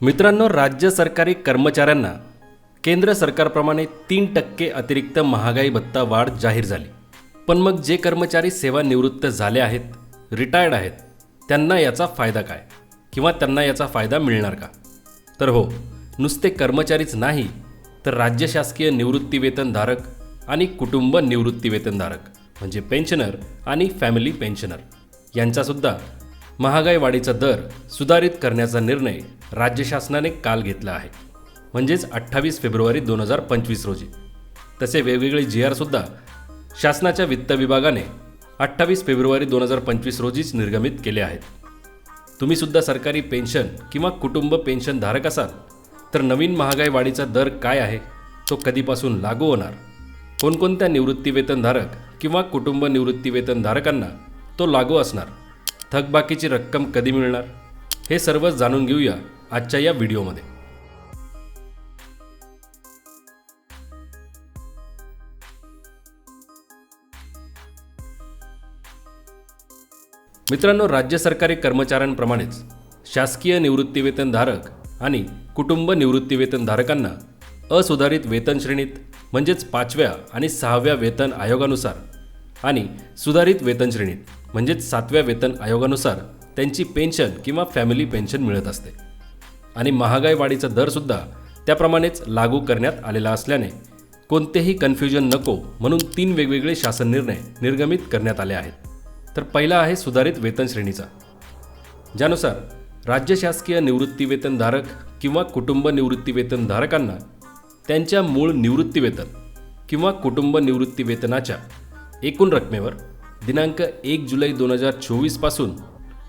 मित्रांनो राज्य सरकारी कर्मचाऱ्यांना केंद्र सरकारप्रमाणे तीन टक्के अतिरिक्त महागाई भत्ता वाढ जाहीर झाली. पण मग जे कर्मचारी सेवानिवृत्त झाले आहेत रिटायर्ड आहेत त्यांना याचा फायदा काय? किंवा त्यांना याचा फायदा मिळणार का? तर हो नुसते कर्मचारीच नाही तर राज्य शासकीय निवृत्तीवेतनधारक आणि कुटुंब निवृत्तीवेतनधारक म्हणजे पेन्शनर आणि फॅमिली पेन्शनर यांचासुद्धा महागाई वाढीचा दर सुधारित करण्याचा निर्णय राज्य शासनाने काल घेतला आहे. म्हणजेच अठ्ठावीस फेब्रुवारी दोन हजार पंचवीस रोजी. तसे वेगवेगळे जी आरसुद्धा शासनाच्या वित्त विभागाने अठ्ठावीस फेब्रुवारी दोन हजार पंचवीस रोजीच निर्गमित केले आहेत. तुम्हीसुद्धा सरकारी पेन्शन किंवा कुटुंब पेन्शन धारक असाल तर नवीन महागाई वाढीचा दर काय आहे तो कधीपासून लागू होणार? कोणकोणत्या निवृत्तीवेतनधारक किंवा कुटुंब निवृत्तीवेतनधारकांना तो लागू असणार? थकबाकीची रक्कम कधी मिळणार? हे सर्व जाणून घेऊया आजच्या या व्हिडिओमध्ये. मित्रांनो राज्य सरकारी कर्मचाऱ्यांप्रमाणेच शासकीय निवृत्तीवेतनधारक आणि कुटुंब निवृत्तीवेतनधारकांना असुधारित वेतन श्रेणीत म्हणजेच पाचव्या आणि सहाव्या वेतन आयोगानुसार आणि सुधारित वेतन श्रेणीत म्हणजेच सातव्या वेतन आयोगानुसार त्यांची पेन्शन किंवा फॅमिली पेन्शन मिळत असते. आणि महागाई वाढीचा दरसुद्धा त्याप्रमाणेच लागू करण्यात आलेला असल्याने कोणतेही कन्फ्युजन नको म्हणून तीन वेगवेगळे शासन निर्णय निर्गमित करण्यात आले आहेत. तर पहिला आहे सुधारित वेतन श्रेणीचा. ज्यानुसार राज्य शासकीय निवृत्तीवेतनधारक किंवा कुटुंब निवृत्तीवेतनधारकांना त्यांच्या मूळ निवृत्तीवेतन किंवा कुटुंब निवृत्तीवेतनाच्या एकूण रकमेवर दिनांक एक जुलै दोन हजार चोवीसपासून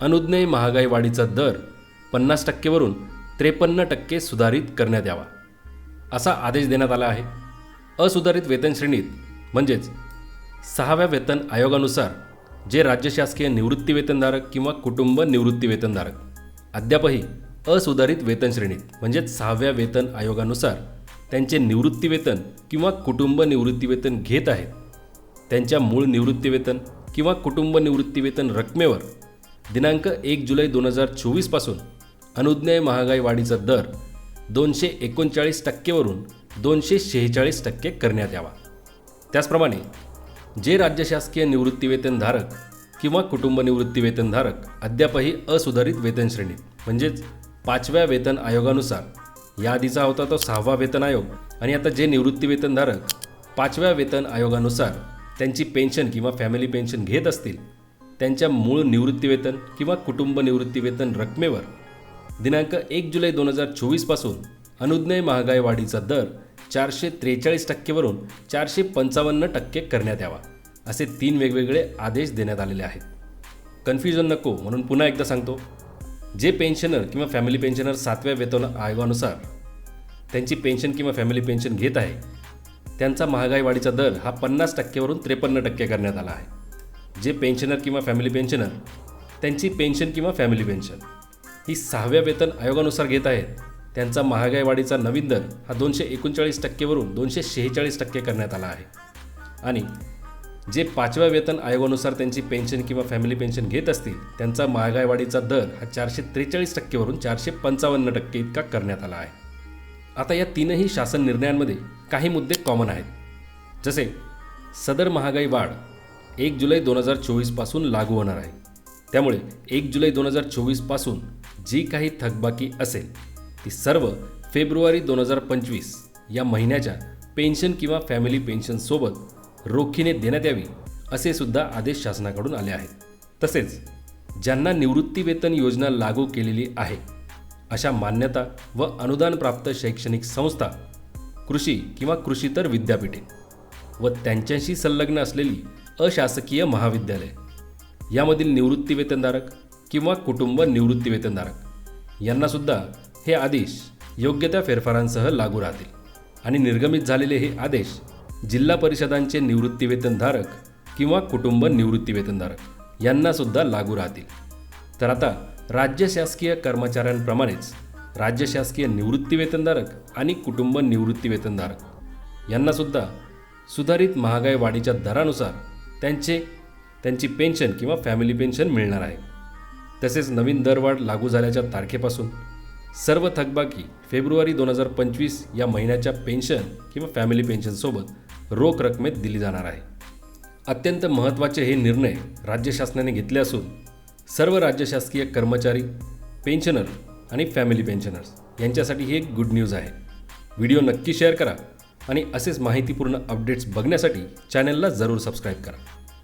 अनुज्ञेय महागाई वाढीचा दर पन्नास टक्केवरून त्रेपन्न टक्के सुधारित करण्यात यावा असा आदेश देण्यात आला आहे. असुधारित वेतन श्रेणीत म्हणजेच सहाव्या वेतन आयोगानुसार जे राज्य शासकीय निवृत्तीवेतनधारक किंवा कुटुंब निवृत्तीवेतनधारक अद्यापही असुधारित वेतन श्रेणीत म्हणजेच सहाव्या वेतन आयोगानुसार त्यांचे निवृत्तीवेतन किंवा कुटुंब निवृत्तीवेतन घेत आहेत. त्यांच्या मूळ निवृत्तीवेतन किंवा कुटुंब निवृत्तीवेतन रकमेवर दिनांक एक जुलै दोन हजार चोवीसपासून अनुज्ञेय महागाई वाढीचा दर दोनशे एकोणचाळीस टक्केवरून दोनशे शेहेचाळीस टक्के करण्यात यावा. त्याचप्रमाणे जे राज्य शासकीय निवृत्तीवेतनधारक किंवा कुटुंब निवृत्तीवेतनधारक अद्यापही असुधारित वेतन श्रेणीत म्हणजेच पाचव्या वेतन आयोगानुसार यादीचा होता तो सहावा वेतन आयोग आणि आता जे निवृत्तीवेतनधारक पाचव्या वेतन आयोगानुसार त्यांची पेन्शन किंवा फॅमिली पेन्शन घेत असतील त्यांच्या मूळ निवृत्तीवेतन किंवा कुटुंब निवृत्तीवेतन रकमेवर दिनांक एक जुलै दोन हजार चोवीसपासून अनुज्ञेय महागाई वाढीचा दर चारशे त्रेचाळीस टक्केवरून चारशे पंचावन्न टक्के करण्यात यावा असे तीन वेगवेगळे आदेश देण्यात आलेले आहेत. कन्फ्युजन नको म्हणून पुन्हा एकदा सांगतो जे पेन्शनर किंवा फॅमिली पेन्शनर सातव्या वेतन आयोगानुसार त्यांची पेन्शन किंवा फॅमिली पेन्शन घेत आहे त्यांचा महागाई वाढीचा दर हा पन्नास टक्केवरून त्रेपन्न टक्के करण्यात आला आहे. जे पेन्शनर किंवा फॅमिली पेन्शनर त्यांची पेन्शन किंवा फॅमिली पेन्शन. ही सहाव्या वेतन आयोगानुसार घेत आहेत. त्यांचा महागाई वाढीचा नवीन दर हा दोनशे एकोणचाळीस टक्केवरून दोनशे शेहेचाळीस टक्के करण्यात आला आहे. आणि जे पाचव्या वेतन आयोगानुसार त्यांची पेन्शन किंवा फॅमिली पेन्शन घेत असतील त्यांचा महागाई वाढीचा दर हा चारशे त्रेचाळीस टक्केवरून चारशे पंचावन्न टक्के इतका करण्यात आला आहे. आता या तीनही शासन निर्णयांमध्ये काही मुद्दे कॉमन आहेत. जसे सदर महागाई वाढ एक जुलै दोन हजार चोवीसपासून लागू होणार आहे. त्यामुळे एक जुलै दोन हजार चोवीसपासून जी काही थकबाकी असेल ती सर्व फेब्रुवारी दोन हजार पंचवीस या महिन्याच्या पेन्शन किंवा फॅमिली पेन्शनसोबत रोखीने देण्यात यावी असे सुद्धा आदेश शासनाकडून आले आहेत. तसेच ज्यांना निवृत्तीवेतन योजना लागू केलेली आहे अशा मान्यता व अनुदानप्राप्त शैक्षणिक संस्था कृषी किंवा कृषीतर विद्यापीठे व त्यांच्याशी संलग्न असलेली अशासकीय महाविद्यालय यामधील निवृत्तीवेतनधारक किंवा कुटुंब निवृत्तीवेतनधारक यांनासुद्धा हे आदेश योग्य त्या फेरफारांसह लागू राहतील. आणि निर्गमित झालेले हे आदेश जिल्हा परिषदांचे निवृत्तीवेतनधारक किंवा कुटुंब निवृत्तीवेतनधारक यांनासुद्धा लागू राहतील. तर आता राज्य शासकीय कर्मचाऱ्यांप्रमाणेच राज्य शासकीय निवृत्तीवेतनधारक आणि कुटुंब निवृत्तीवेतनधारक यांनासुद्धा सुधारित महागाई वाढीच्या दरानुसार त्यांचे त्यांची पेन्शन किंवा फॅमिली पेन्शन मिळणार आहे. तसेच नवीन दरवाढ लागू झाल्याच्या तारखेपासून सर्व थकबाकी फेब्रुवारी दोन हजार पंचवीस या महिन्याच्या पेन्शन किंवा फॅमिली पेन्शनसोबत रोख रकमेत दिली जाणार आहे. अत्यंत महत्त्वाचे हे निर्णय राज्य शासनाने घेतले असून सर्व राज्य शासकीय कर्मचारी पेन्शनर आणि फॅमिली पेन्शनर्स यांच्यासाठी ही एक गुड न्यूज आहे. व्हिडिओ नक्की शेअर करा आणि असेच माहितीपूर्ण अपडेट्स बघण्यासाठी चॅनलला जरूर सबस्क्राईब करा.